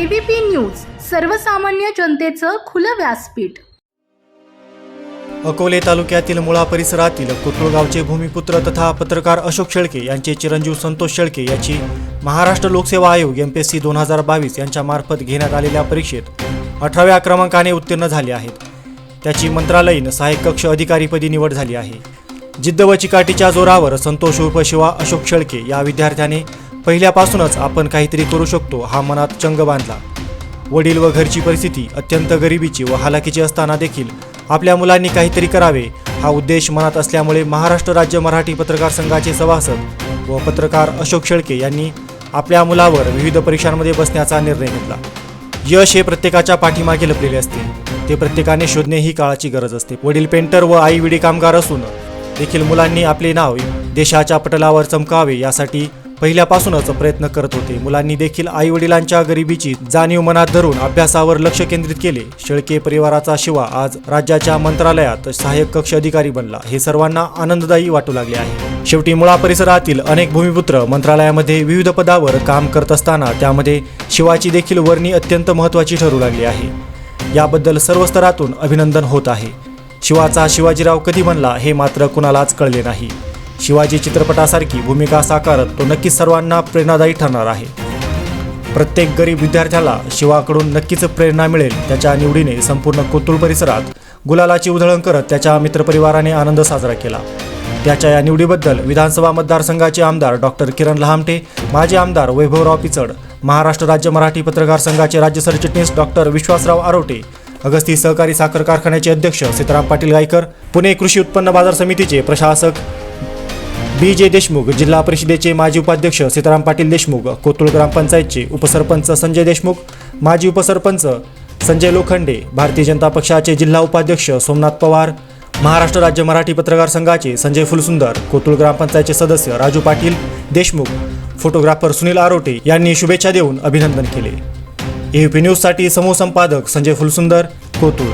ABP news सर्वसामान्य जनतेचं खुलं व्यासपीठ. अकोले तालुक्यातील मुळा परिसरातील कुतुळगावचे भूमिपुत्र तथा पत्रकार अशोक शेळके यांचे चिरंजीव संतोष शेळके याची महाराष्ट्र लोकसेवा आयोग एम पी एस सी दोन हजार बावीस यांच्यामार्फत घेण्यात आलेल्या परीक्षेत अठराव्या क्रमांकाने उत्तीर्ण झाले आहेत. त्याची मंत्रालयीन सहाय्यक कक्ष अधिकारीपदी निवड झाली आहे. जिद्द व चिकाटीच्या जोरावर संतोष उर्फ शिवा अशोक शेळके या विद्यार्थ्याने पहिल्यापासूनच आपण काहीतरी करू शकतो हा मनात चंग बांधला. वडील व घरची परिस्थिती अत्यंत गरिबीची व हालाकीची असताना देखील आपल्या मुलांनी काहीतरी करावे हा उद्देश मनात असल्यामुळे महाराष्ट्र राज्य मराठी पत्रकार संघाचे सभासद व पत्रकार अशोक शेळके यांनी आपल्या मुलावर विविध परीक्षांमध्ये बसण्याचा निर्णय घेतला. यश हे प्रत्येकाच्या पाठीमागे लपलेले असते. ते प्रत्येकाने शोधणे ही काळाची गरज असते. वडील पेंटर व आई विडी कामगार असून देखील मुलांनी आपले नाव देशाच्या पटलावर चमकावे यासाठी पहिल्यापासूनच प्रयत्न करत होते. मुलांनी देखील आई वडिलांच्या गरिबीची जाणीव मनात धरून अभ्यासावर लक्ष केंद्रित केले. शेळके परिवाराचा शिवा आज राज्याच्या मंत्रालयात सहाय्यक कक्ष अधिकारी बनला. हे सर्वांना आनंददायी वाटू लागले आहे. शेवटी मुळा परिसरातील अनेक भूमिपुत्र मंत्रालयामध्ये विविध पदावर काम करत असताना त्यामध्ये शिवाची देखील वर्णी अत्यंत महत्त्वाची ठरू लागली आहे. याबद्दल सर्व स्तरातून अभिनंदन होत आहे. शिवाचा शिवाजीराव कधी बनला हे मात्र कुणालाच कळले नाही. शिवाजी चित्रपटासारखी भूमिका साकारत तो नक्कीच सर्वांना प्रेरणादायी ठरणार आहे. प्रत्येक गरीब विद्यार्थ्याला शिवाकडून नक्कीच प्रेरणा मिळेल त्याच्या निवडीने संपूर्ण कोतुळ परिसरात गुलालाची उधळण करत त्याच्या मित्रपरिवाराने आनंद साजरा केला. त्याच्या या निवडीबद्दल विधानसभा मतदारसंघाचे आमदार डॉक्टर किरण लहामटे माजी आमदार वैभवराव पिचड महाराष्ट्र राज्य मराठी पत्रकार संघाचे राज्य सरचिटणीस डॉक्टर विश्वासराव आरोटे अगस्ती सहकारी साखर कारखान्याचे अध्यक्ष सीताराम पाटील गायकर पुणे कृषी उत्पन्न बाजार समितीचे प्रशासक बी जे देशमुख जिल्हा परिषदेचे माजी उपाध्यक्ष सीताराम पाटील देशमुख कोतुळ ग्रामपंचायतचे उपसरपंच संजय देशमुख माजी उपसरपंच संजय लोखंडे भारतीय जनता पक्षाचे जिल्हा उपाध्यक्ष सोमनाथ पवार महाराष्ट्र राज्य मराठी पत्रकार संघाचे संजय फुलसुंदर कोतुळ ग्रामपंचायतचे सदस्य राजू पाटील देशमुख फोटोग्राफर सुनील आरोटे यांनी शुभेच्छा देऊन अभिनंदन केले. एपी न्यूजसाठी समूह संपादक संजय फुलसुंदर कोतुळ.